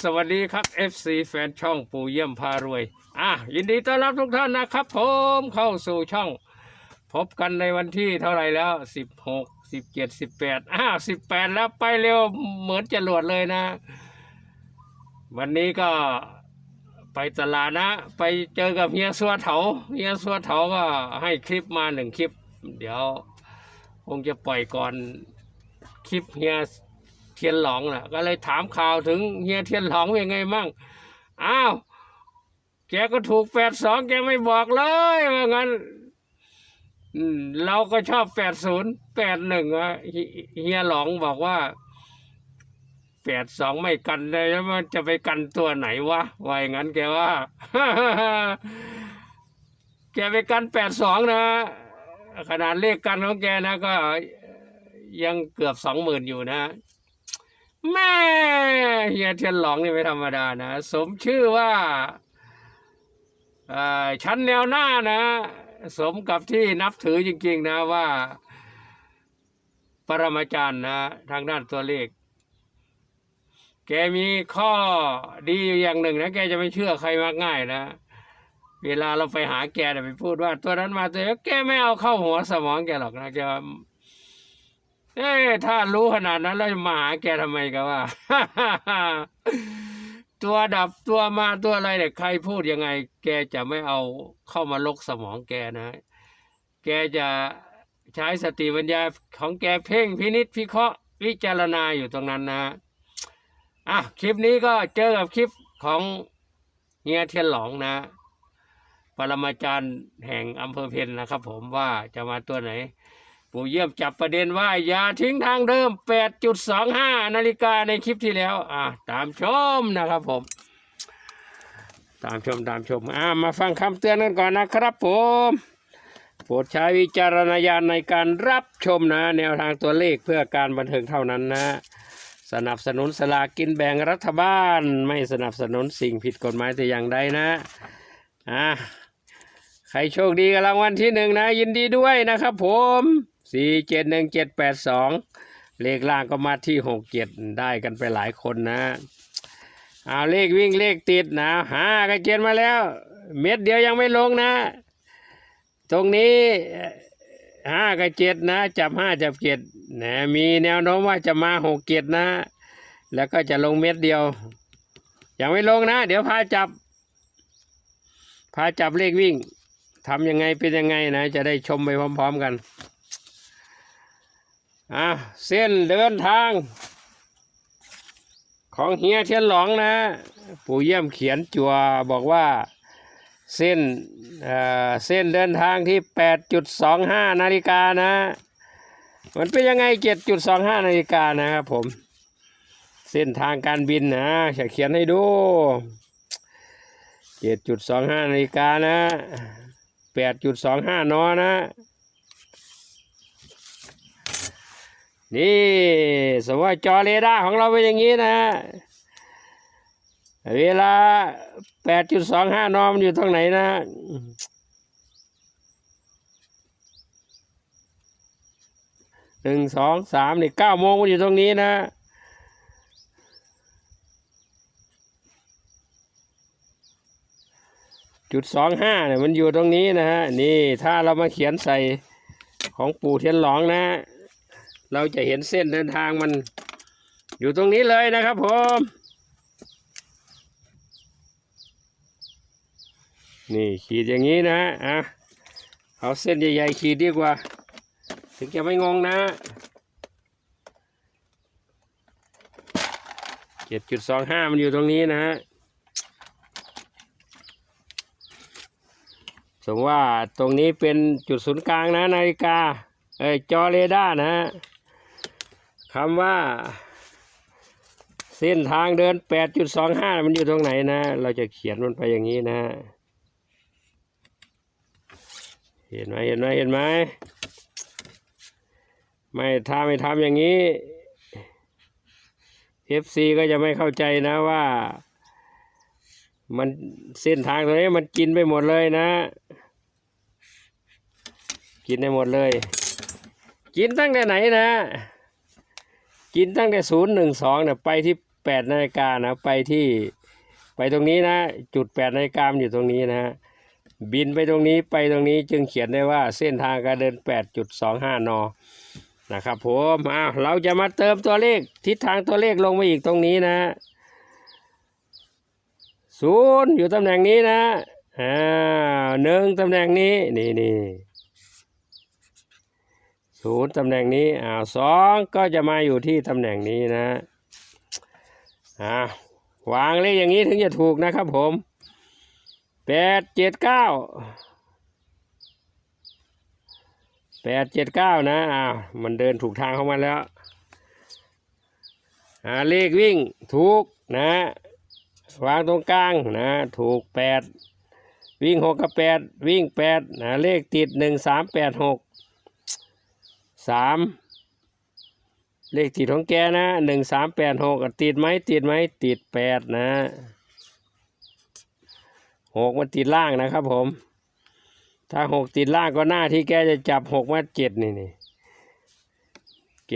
สวัสดีครับ FC แฟนช่องปู่เยี่ยมพารวย อะยินดีต้อนรับทุกท่านนะครับ ผมเข้าสู่ช่อง พบกันในวันที่เท่าไหร่แล้วสิบหกสิบเจ็ดสิบแปดอ้าวสิบแปดแล้วไปเร็วเหมือนจรวดเลยนะ วันนี้ก็ไปตลาดนะ ไปเจอกับเฮียสัวเถาเฮียสัวเถาก็ให้คลิปมาหนึ่งคลิป เดี๋ยว คงจะปล่อยก่อนคลิปเฮีย เทียนหลองนะก็เลยถามข่าวถึงเฮียเทียนหลองเป็นไงมั่งอ้าวแกก็ถูกแปดสองแกไม่บอกเลยว่างั้นเราก็ชอบแปดศูนย์แปดหนึ่งะเฮียหลองบอกว่าแปดสองไม่กันเลยแล้วมันจะไปกันตัวไหนวะว่าอย่างนั้นแกว่าแกไปกันแปดสองนะ ขนาดเลขกันของแกนะก็ยังเกือบสองหมื่นอยู่นะ แม่เฮียเทียนหลองนี่ไม่ธรรมดานะ สมชื่อว่าชั้นแนวหน้านะ สมกับที่นับถือจริงๆนะว่า ปรมาจารย์นะ ทางด้านตัวเลข แกมีข้อดีอยู่อย่างหนึ่งนะ แกจะไม่เชื่อใครมากง่ายนะ เวลาเราไปหาแกเนี่ยไปพูดว่า ตัวนั้นมาตัวนี้แกไม่เอาเข้าหัวสมองแกหรอกนะแก เอ๊ถ้ารู้ขนาดนั้นแล้วมาหาแกทำไมกันว่า ตัวดับตัวมาตัวอะไรเนี่ยใครพูดยังไง แกจะไม่เอาเข้ามาลกสมองแกนะ แกจะใช้สติปัญญาของแกเพ่งพินิษพิเคราะห์วิจารณาอยู่ตรงนั้นนะอะคลิปนี้ก็เจอกับคลิปของเฮียเทียนหลองนะ ปรมาจารย์แห่งอำเภอเพนนะครับผมว่าจะมาตัวไหน ปู่เยี่ยมจับประเด็นว่า อย่าทิ้งทางเดิม 8.25 นาฬิกาในคลิปที่แล้ว อะตามชมนะครับผม ตามชมตามชม อะมาฟังคำเตือนกันก่อนนะครับผม โปรดใช้วิจารณญาณในการรับชมนะ แนวทางตัวเลขเพื่อการบันเทิงเท่านั้นนะ สนับสนุนสลากกินแบ่งรัฐบาล ไม่สนับสนุนสิ่งผิดกฎหมายแต่อย่างใดนะ อะใครโชคดีกับรางวัลที่หนึ่งนะ ยินดีด้วยนะครับผม สี่เจ็ดหนึ่งเจ็ดแปดสองเลขล่างก็มาที่หกเจ็ดได้กันไปหลายคนนะ เอาเลขวิ่งเลขติดนะห้ากระเกียนมาแล้ว เม็ดเดียวยังไม่ลงนะ ตรงนี้ห้ากับเจ็ดนะ จับห้าจับเจ็ดนะมีแนวโน้มว่าจะมาหกเจ็ดนะ แล้วก็จะลงเม็ดเดียว ยังไม่ลงนะ เดี๋ยวพาจับ พาจับเลขวิ่งทำยังไงเป็นยังไงนะ จะได้ชมไปพร้อม ๆ กัน อะเส้นเดินทาง ของเฮียเทียนหลองนะ ปู่เยี่ยมเขียนจัวบอกว่าเส้นเอ่อเส้นเดินทางที่ 8.25 นาฬิกานะ มันเป็นยังไง 7.25 นาฬิกานะครับผม เส้นทางการบินนะจะเขียนให้ดู 7.25 นาฬิกานะ 8.25 นอนะ นี่สมมติจอเรดาร์ของเราเป็นอย่างนี้นะ เวลา 8.25 นอมันอยู่ตรงไหนนะหนึ่งสองสามนี่เก้าโมงมันอยู่ตรงนี้นะจุดสองห้าเนี่ยมันอยู่ตรงนี้นะฮะนี่ถ้าเรามาเขียนใส่ของปู่เทียนหลองนะ เราจะเห็นเส้นเดินทางมันอยู่ตรงนี้เลยนะครับผมนี่ขีดอย่างนี้นะอะเอาเส้นใหญ่ๆขีดดีกว่า ถึงจะไม่งงนะเจ็ดจุดสองห้ามันอยู่ตรงนี้นะฮะสมว่าตรงนี้เป็นจุดศูนย์กลางนะนาฬิกาเอ้ยจอเรดาร์นะฮะ คำว่า เส้นทางเดิน 8.25 มันอยู่ตรงไหนนะ เราจะเขียนมันไปอย่างนี้นะ เห็นไหมเห็นไหมเห็นไหมไม่ถ้าไม่ทำอย่างนี้ FC ก็จะไม่เข้าใจนะว่า มันเส้นทางตรงนี้มันกินไปหมดเลยนะ กินได้หมดเลย กินตั้งแต่ไหนนะ กินตั้งแต่ศูนย์หนึ่งสองเนี่ยไปที่แปดนาฬิกานะไปที่ไปตรงนี้นะ จุดแปดนาฬิกามอยู่ตรงนี้นะฮะบินไปตรงนี้ไปตรงนี้จึงเขียนได้ว่าเส้นทางการเดินแปดจุดสองห้านอนะครับผมอ้าวเราจะมาเติมตัวเลขทิศทางตัวเลขลงมาอีกตรงนี้นะศูนย์อยู่ตำแหน่งนี้นะอ่าหนึ่งตำแหน่งนี้นี่นี่ ศูนย์ตำแหน่งนี้อ่าสองก็จะมาอยู่ที่ตำแหน่งนี้นะอ่าวางเลขอย่างนี้ถึงจะถูกนะครับผมแปดเจ็ดเก้าแปดเจ็ดเก้านะอ้าวมันเดินถูกทางเข้ามาแล้วอ่าเลขวิ่งถูกนะวางตรงกลางนะถูกแปดวิ่งหกกับแปดวิ่งแปดนะเลขติดหนึ่งสามแปดหก สามเลขติดของแกนะหนึ่งสามแปดหกติดไหมติดไหมติดแปดนะหกมันติดล่างนะครับผม ถ้าหกติดล่างก็หน้าที่แกจะจับหกมาเจ็ดนี่นี่แก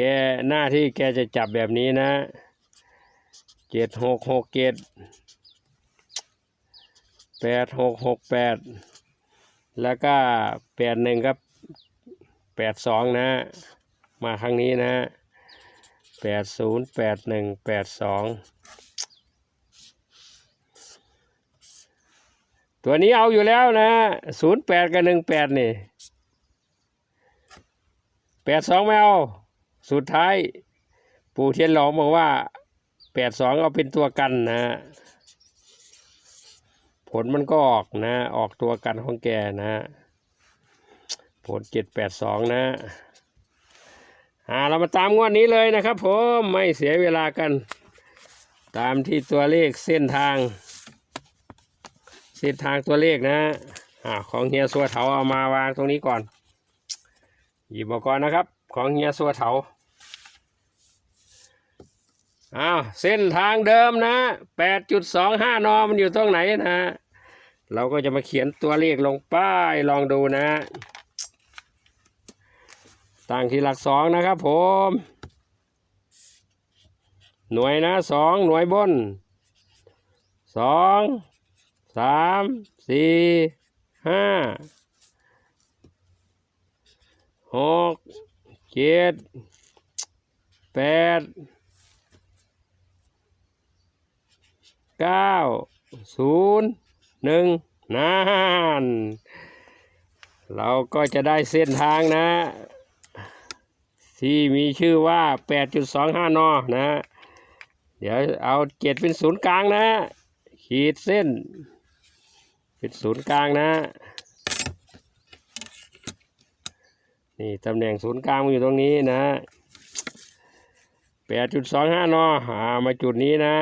หน้าที่แกจะจับแบบนี้นะเจ็ดหกหกเจ็ดแปดหกหกแปดแล้วก็แปดหนึ่งกับ แปดสองนะ มาครั้งนี้นะแปดศูนย์แปดหนึ่งแปดสองตัวนี้เอาอยู่แล้วนะศูนย์แปดกับหนึ่งแปดนี่แปดสองไม่เอา สุดท้าย ปู่เทียนหลองบอกว่าแปดสองเอาเป็นตัวกันนะ ผลมันก็ออกนะ ออกตัวกันของแกนะ ผลเจ็ดแปดสองนะอ่าเรามาตามงวดนี้เลยนะครับผมไม่เสียเวลากัน ตามที่ตัวเลขเส้นทาง เส้นทางตัวเลขนะอ่าของเฮียสัวเถาเอามาวางตรงนี้ก่อน หยิบมาก่อนนะครับ ของเฮียสัวเถาอ้าวเส้นทางเดิมนะแปดจุดสองห้านอมันอยู่ตรงไหนนะ เราก็จะมาเขียนตัวเลขลงป้ายลองดูนะ ตั้งที่หลักสองนะครับผม หน่วยนะสองหน่วยบนสองสามสี่ห้าหกเจ็ดแปดเก้าศูนย์หนึ่งนาน เราก็จะได้เส้นทางนะ ที่มีชื่อว่า 8.25 นอนะ เดี๋ยวเอาเจ็ดเป็นศูนย์กลางนะ ขีดเส้น เป็นศูนย์กลางนะ นี่ตำแหน่งศูนย์กลางมันอยู่ตรงนี้นะ 8.25 นอหามาจุดนี้นะ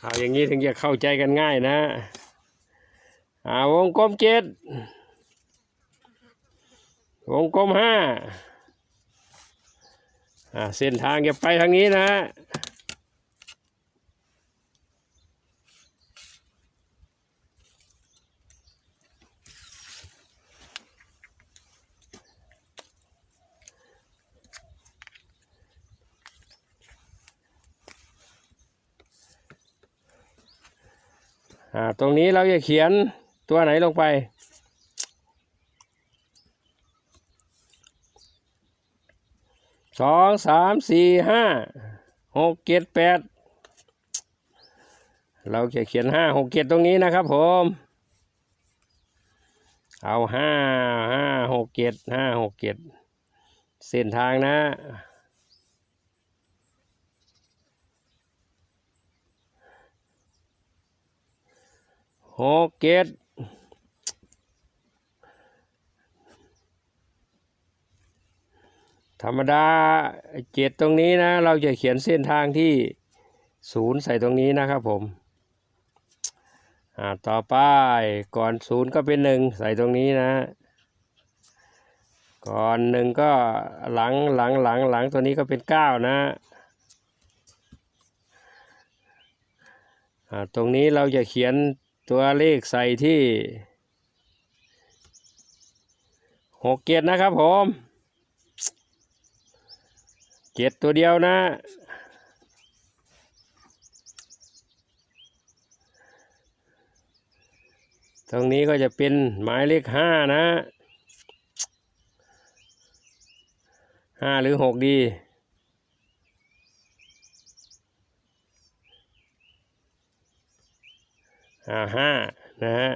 เอาอย่างนี้ถึงจะเข้าใจกันง่ายนะอ่าวงกลมเจ็ดวงกลมห้าอ่าเส้นทางจะไปทางนี้นะ อ่าตรงนี้เราจะเขียนตัวไหนลงไป สองสามสี่ห้าหกเจ็ดแปดเราจะเขียนห้าหกเจ็ดตรงนี้นะครับผม เอาห้าห้าหกเจ็ดห้าหกเจ็ดเส้นทางนะ หกเจ็ดธรรมดาเจ็ดตรงนี้นะ เราจะเขียนเส้นทางที่ศูนย์ใส่ตรงนี้นะครับผม อ่า ต่อไปก่อนศูนย์ก็เป็นหนึ่งใส่ตรงนี้นะ ก่อนหนึ่งก็หลังหลังหลังหลังตัวนี้ก็เป็นเก้านะ อ่า ตรงนี้เราจะเขียน ตัวเลขใส่ที่หกเจ็ดนะครับผมเจ็ดตัวเดียวนะ ตรงนี้ก็จะเป็นหมายเลขห้านะห้าหรือหกดี อ่าห้านะฮะ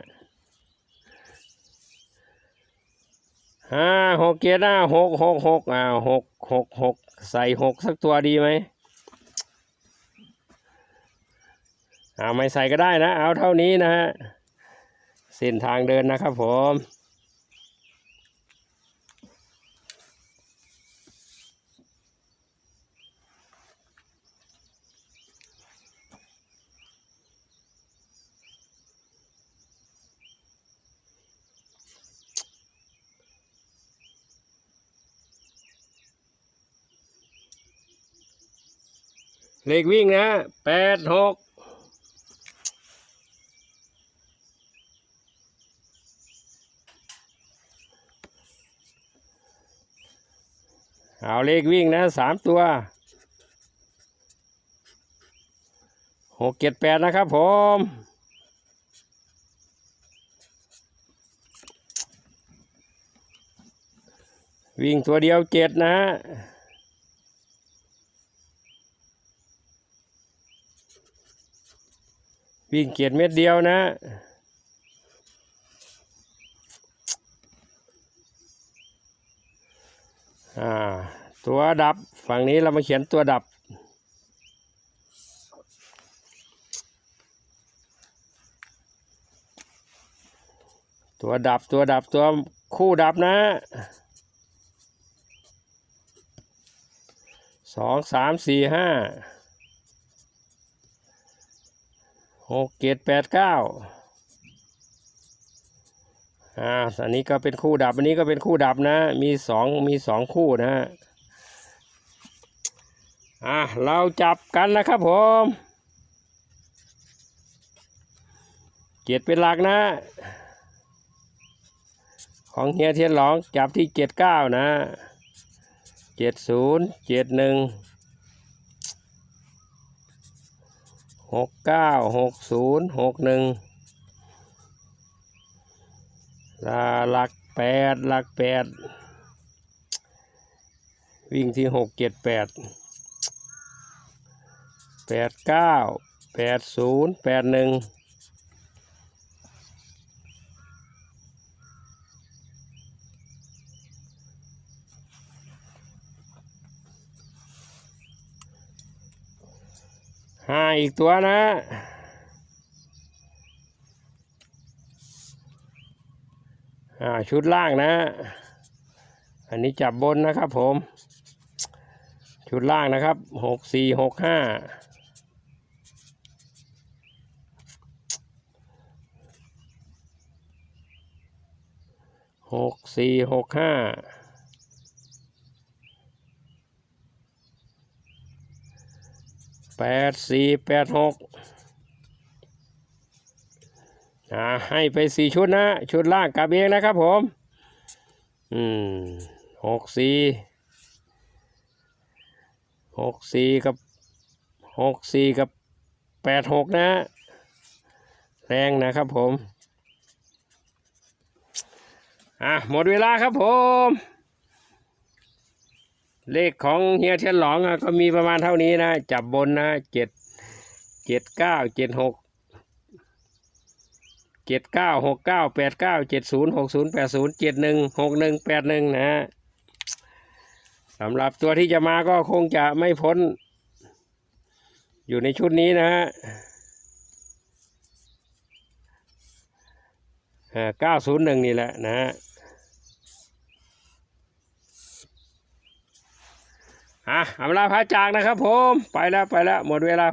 ห้าหกเกียร์หน้าหกหกหกอ่าหกหกหกใส่หกสักตัวดีไหมอ่าไม่ใส่ก็ได้นะ เอาเท่านี้นะฮะเส้นทางเดินนะครับผม เลขวิ่งนะแปดหกเอาเลขวิ่งนะสามตัวหกเจ็ดแปดนะครับผมวิ่งตัวเดียวเจ็ดนะ วิ่งเกียรเม็ดเดียวนะ อ่า ตัวดับฝั่งนี้เรามาเขียนตัวดับ ตัวดับตัวดับตัวคู่ดับนะสองสามสี่ห้า หกเจ็ดแปดเก้าอ่าอันนี้ก็เป็นคู่ดับ อันนี้ก็เป็นคู่ดับนะ มีสองมีสองคู่นะอ่าเราจับกันนะครับผมเจ็ดเป็นหลักนะ ของเฮียเทียนหลองจับที่เจ็ดเก้านะเจ็ดศูนย์เจ็ดหนึ่ง หกเก้าหกศูนย์หกหนึ่งหลักแปดหลักแปดวิ่งที่หกเจ็ดแปดแปดเก้าแปดศูนย์แปดหนึ่ง อีกตัวนะอ่าชุดล่างนะ อันนี้จับบนนะครับผม ชุดล่างนะครับหกสี่หกห้าหกสี่หกห้า แปดสี่แปดหกอ่าให้ไปสี่ชุดนะ ชุดล่างกลับเองนะครับผม อืมหกสี่หกสี่กับหกสี่กับแปดหกนะ แรงนะครับผม อะหมดเวลาครับผม เลขของเฮียเทียนหลองก็มีประมาณเท่านี้นะ จับบนนะเจ็ดเจ็ดเก้าเจ็ดหกเจ็ดเก้าหกเก้าแปดเก้าเจ็ดศูนย์หกศูนย์แปดศูนย์เจ็ดหนึ่งหกหนึ่งแปดหนึ่งนะฮะสำหรับตัวที่จะมาก็คงจะไม่พ้น อยู่ในชุดนี้นะฮะเก้าศูนย์หนึ่งนี่แหละนะฮะ อะอำลาพระจากนะครับผม ไปแล้วไปแล้วหมดเวลา